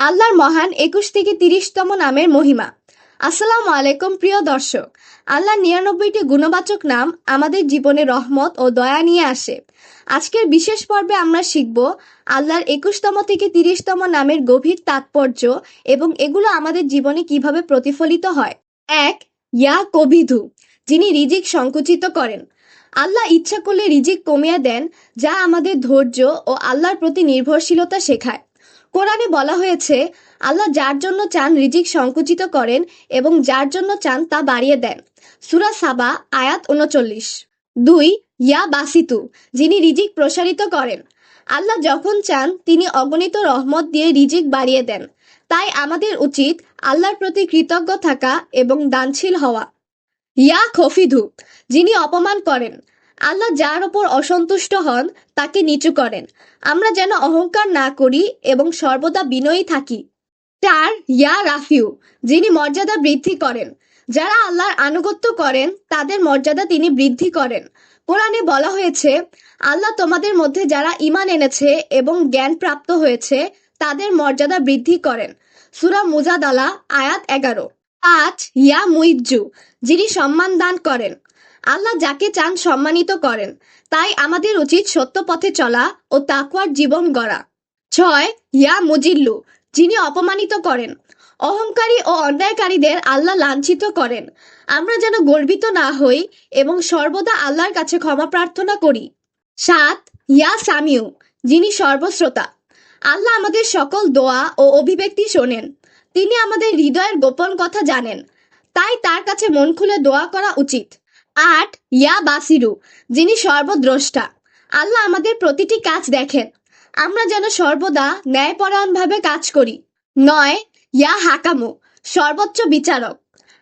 আল্লাহর মহান একুশ থেকে তিরিশতম নামের মহিমা। আসসালামু আলাইকুম, প্রিয় দর্শক। আল্লাহ নিরানব্বইটি গুণবাচক নাম আমাদের জীবনে রহমত ও দয়া নিয়ে আসে। আজকের বিশেষ পর্বে আমরা শিখব আল্লাহর একুশতম থেকে তিরিশতম নামের গভীর তাৎপর্য এবং এগুলো আমাদের জীবনে কীভাবে প্রতিফলিত হয়। এক ইয়া কবিধু যিনি রিজিক সংকুচিত করেন। আল্লাহ ইচ্ছা করলে রিজিক কমিয়ে দেন, যা আমাদের ধৈর্য ও আল্লাহর প্রতি নির্ভরশীলতা শেখায়। কোরআনে বলা হয়েছে, আল্লাহ যার জন্য চান রিজিক সংকুচিত করেন এবং যার জন্য চান তা বাড়িয়ে দেন। সুরা সাবা, আয়াত উনচল্লিশ। দুই, ইয়া বাসিতু, যিনি রিজিক প্রসারিত করেন। আল্লাহ যখন চান, তিনি অগণিত রহমত দিয়ে রিজিক বাড়িয়ে দেন। তাই আমাদের উচিত আল্লাহর প্রতি কৃতজ্ঞ থাকা এবং দানশীল হওয়া। ইয়া খফিধু, যিনি অপমান করেন। আল্লাহ যার ওপর অসন্তুষ্ট হন, তাকে নিচু করেন। আমরা যেন অহংকার না করি এবং সর্বদা বিনয়ী থাকি। চার, ইয়া রাফিউ, যিনি মর্যাদা বৃদ্ধি করেন। যারা আল্লাহর আনুগত্য করেন, তাদের মর্যাদা তিনি বৃদ্ধি করেন। কোরআনে বলা হয়েছে, আল্লাহ তোমাদের মধ্যে যারা ইমান এনেছে এবং জ্ঞান প্রাপ্ত হয়েছে, তাদের মর্যাদা বৃদ্ধি করেন। সুরা মুজাদালা, আয়াত এগারো। পাঁচ, ইয়া মুইজ্জু, যিনি সম্মান দান করেন। আল্লাহ যাকে চান সম্মানিত করেন। তাই আমাদের উচিত সত্য পথে চলা ও তাকওয়ার জীবন গড়া। ছয়, ইয়া মুজিল্লু, যিনি অপমানিত করেন। অহংকারী ও অন্যায়কারীদের আল্লাহ লাঞ্ছিত করেন। আমরা যেন গর্বিত না হই এবং সর্বদা আল্লাহর কাছে ক্ষমা প্রার্থনা করি। সাত, ইয়া সামিউ, যিনি সর্বশ্রোতা। আল্লাহ আমাদের সকল দোয়া ও অভিব্যক্তি শোনেন। তিনি আমাদের হৃদয়ের গোপন কথা জানেন। তাই তার কাছে মন খুলে দোয়া করা উচিত। আট ইয়া বাসিরু, যিনি সর্বদ্রষ্টা। আল্লাহ আমাদের প্রতিটি কাজ দেখেন। আমরা যেন সর্বদা ন্যায়পরায়ণভাবে কাজ করি। নয়, ইয়া হাকামু, সর্বোচ্চ বিচারক।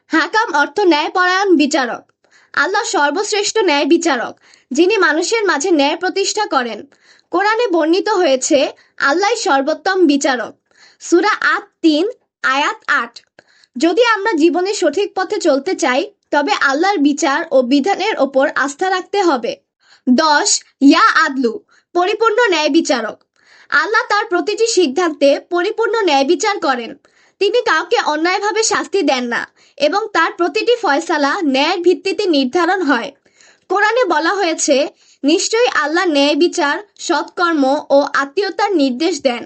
হাকাম অর্থ ন্যায়পরায়ণ বিচারক। আল্লাহ সর্বশ্রেষ্ঠ ন্যায় বিচারক, যিনি মানুষের মাঝে ন্যায় প্রতিষ্ঠা করেন। কোরআনে বর্ণিত হয়েছে আল্লাহ সর্বোত্তম বিচারক। সুরা আট তিন, আয়াত আট। যদি আমরা জীবনে সঠিক পথে চলতে চাই তবে আল্লাহর বিচার ও বিধানের ওপর আস্থা রাখতে হবে। দশ, ইয়া আদলু, পরিপূর্ণ ন্যায় বিচারক। আল্লাহ তার প্রতিটি সিদ্ধান্তে পরিপূর্ণ ন্যায় বিচার করেন। তিনি কাউকে অন্যায়ভাবে শাস্তি দেন না এবং তার প্রতিটি ফয়সালা ন্যায়ের ভিত্তিতে নির্ধারণ হয়। কোরআনে বলা হয়েছে, নিশ্চয়ই আল্লাহ ন্যায় বিচার, সৎকর্ম ও আত্মীয়তার নির্দেশ দেন।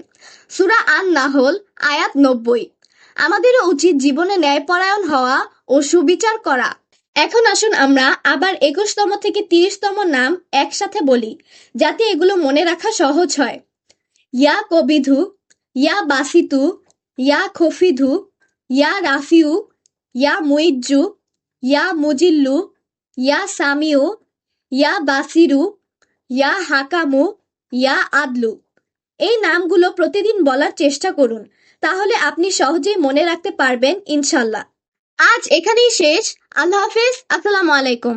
সুরা আন নাহল আয়াত নব্বই। আমাদেরও উচিত জীবনে ন্যায়পরায়ণ হওয়া ও সুবিচার করা। এখন আসুন আমরা আবার একুশতম থেকে তিরিশতম নাম একসাথে বলি, যাতে এগুলো মনে রাখা সহজ হয়। ইয়া কবিধু, ইয়া বাসিতু, ইয়া খফিধু, ইয়া রাফিউ, ইয়া মুইজ্জু, ইয়া মুজিল্লু, ইয়া সামিউ, ইয়া বাসিরু, ইয়া হাকামু, ইয়া আদলু। এই নামগুলো প্রতিদিন বলার চেষ্টা করুন, তাহলে আপনি সহজেই মনে রাখতে পারবেন ইনশাল্লাহ। আজ এখানেই শেষ। আল্লাহ হাফিজ। আসসালামু আলাইকুম।